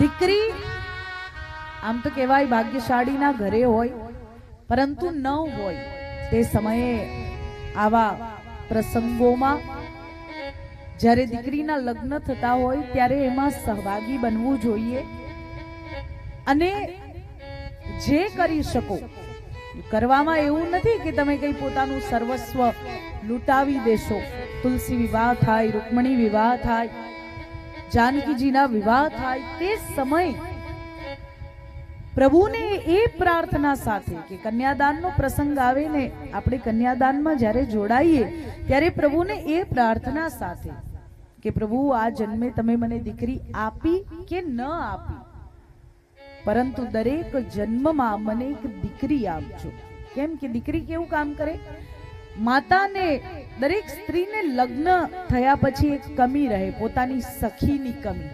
દીકરી, આમ તો કહેવાય ભાગ્યશાળીના ઘરે હોય, પરંતુ ન હોય તે સમયે આવા પ્રસંગોમાં જ્યારે દીકરીના લગ્ન થતા હોય ત્યારે એમાં સહભાગી બનવું જોઈએ. અને જે કરી શકો કરવામાં એવું નથી કે તમે કઈ પોતાનું સર્વસ્વ લૂંટાવી દેશો. તુલસી વિવાહ થાય, રૂકમણી વિવાહ થાય જાનકીજીના વિવાહ થાય તે સમય પ્રભુને એ પ્રાર્થના સાથે કે કન્યાદાનનો પ્રસંગ આવે ને આપણે કન્યાદાનમાં જ્યારે જોડાઈએ ત્યારે પ્રભુને એ પ્રાર્થના સાથે કે પ્રભુ, આ જન્મે તમે મને દીકરી આપી કે ન આપી? પરંતુ દરેક જન્મમાં મને એક દીકરી આપજો. કેમ કે દીકરી કેવું કામ કરે? માતાને દરેક સ્ત્રીને લગ્ન થયા પછી એક કમી રહે, પોતાની સખીની કમી.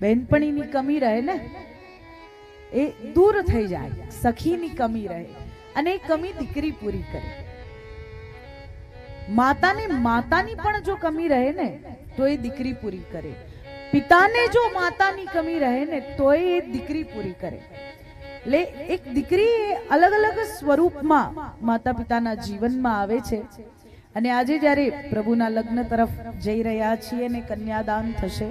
બહેનપણીની કમી રહે ને? એ દૂર થઈ જાય, સખીની કમી રહે અને એ કમી દીકરી પૂરી કરે. માતાને માતાની પણ જો કમી રહે ને, તો એ દીકરી પૂરી કરે. પિતાને જો માતાની કમી રહે ને, તો એ દીકરી પૂરી કરે. એટલે એક દીકરી અલગ અલગ સ્વરૂપમાં માતા પિતાના જીવનમાં આવે છે. અને આજે જ્યારે પ્રભુના લગ્ન તરફ જઈ રહ્યા છીએ ને કન્યાદાન થશે,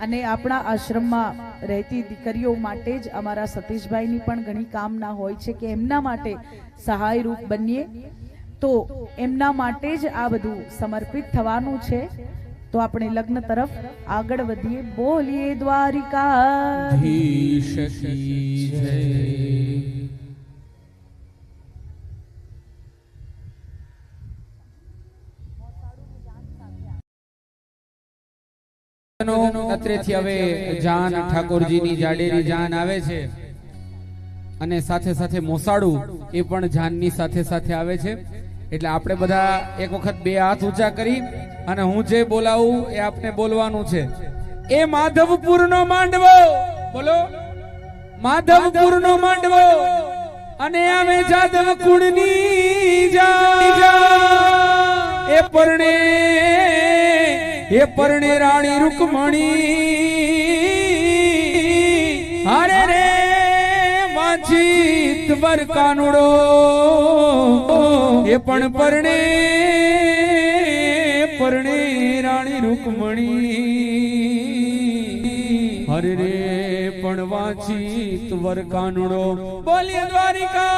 અને આપણા આશ્રમમાં રહેતી દીકરીઓ માટે જ અમારા સતીશભાઈની પણ ઘણી કામના હોય છે કે એમના માટે સહાયરૂપ બનીએ, તો એમના માટે જ આ બધું સમર્પિત થવાનું છે. તો આપણે લગ્ન તરફ આગળ વધીએ. બોલીએ દ્વારિકા. હવે જાન ઠાકોરજીની જાડેરી જાન આવે છે. અને સાથે સાથે મોસાળું એ પણ જાનની સાથે સાથે આવે છે. એટલે આપણે બધા એક વખત બે હાથ ઊંચા કરી અને હું જે બોલાવું એ આપને બોલવાનું છે. એ માધવપુરનો માંડવો! બોલો. માધવપુરનો માંડવો! અને અમે જાદવ કુળની એ પરણે એ પરણે રાણી રૂકમણી. હારે રે, વાંચિત વર કાનુડો એ પણ પરણે પરણે રાણી રૂકમણી. હરે પણ વાંચિત વર કાનુડો બોલી દ્વારિકાધીશ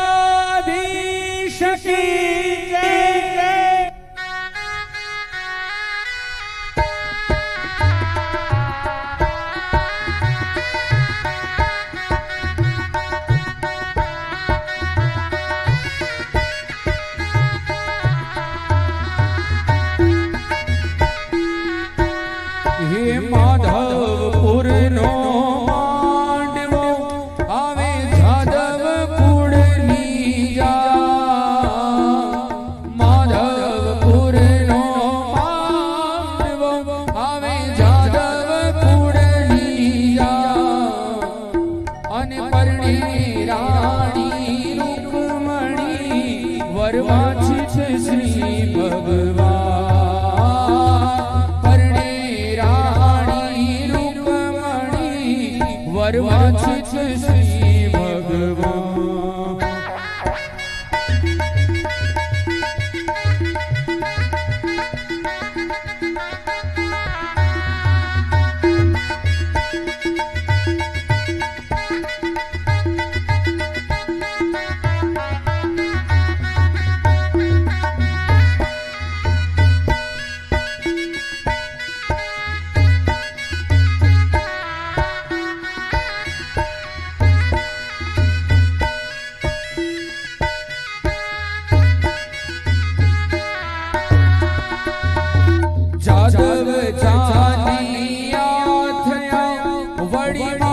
વળી